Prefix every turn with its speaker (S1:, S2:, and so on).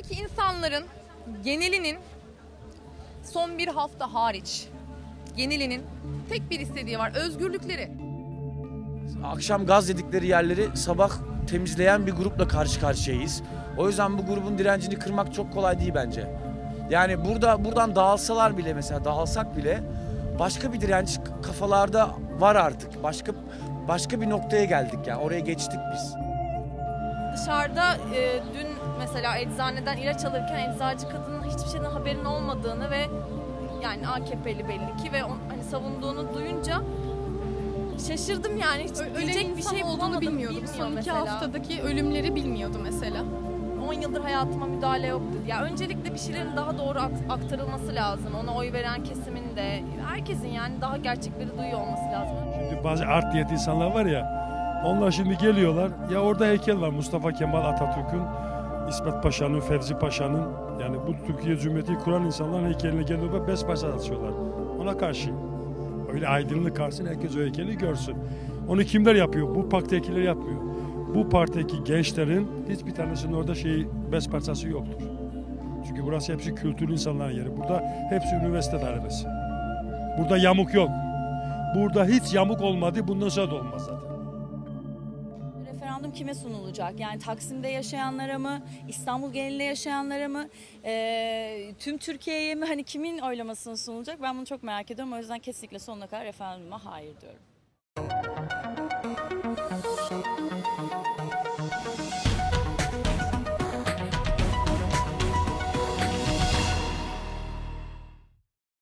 S1: Buradaki insanların genelinin son bir hafta hariç genelinin tek bir istediği var. Özgürlükleri.
S2: Akşam gaz dedikleri yerleri sabah temizleyen bir grupla karşı karşıyayız. O yüzden bu grubun direncini kırmak çok kolay değil bence. Yani burada buradan dağılsalar bile mesela dağılsak bile başka bir direnç kafalarda var artık. Başka başka bir noktaya geldik yani oraya geçtik biz.
S3: Dışarıda e, dün mesela eczaneden ilaç alırken eczacı kadının hiçbir şeyden haberin olmadığını ve yani AKP'li belli ki ve on, hani savunduğunu duyunca şaşırdım yani hiç
S4: Öyle
S3: diyecek bir şey
S4: olduğunu bilmiyordum.
S3: Bilmiyor
S4: Son iki
S3: mesela.
S4: haftadaki ölümleri bilmiyordu mesela.
S3: 10 yıldır hayatıma müdahale yok dedi. Ya öncelikle bir şeylerin daha doğru akt- aktarılması lazım. Ona oy veren kesimin de herkesin yani daha gerçekleri duyuyor olması lazım.
S5: Şimdi bazı art niyetli insanlar var ya, onlar şimdi geliyorlar. Ya orada heykel var Mustafa Kemal Atatürk'ün, İsmet Paşa'nın, Fevzi Paşa'nın. Yani bu Türkiye Cumhuriyeti kuran insanların heykeline geliyorlar, beş başa atıyorlar. Ona karşı. Öyle aydınlık karşısın, herkes o heykeli görsün. Onu kimler yapıyor? Bu partidekiler yapmıyor. Bu partideki gençlerin hiçbir tanesinin orada şey beş parçası yoktur. Çünkü burası hepsi kültürlü insanların yeri. Burada hepsi üniversite talebesi. Burada yamuk yok. Burada hiç yamuk olmadı, bundan sonra da olmaz zaten.
S6: Referandum kime sunulacak? Yani Taksim'de yaşayanlara mı, İstanbul genelinde yaşayanlara mı, eee, tüm Türkiye'ye mi? Hani kimin oylamasını sunulacak? Ben bunu çok merak ediyorum. O yüzden kesinlikle sonuna kadar referanduma hayır diyorum.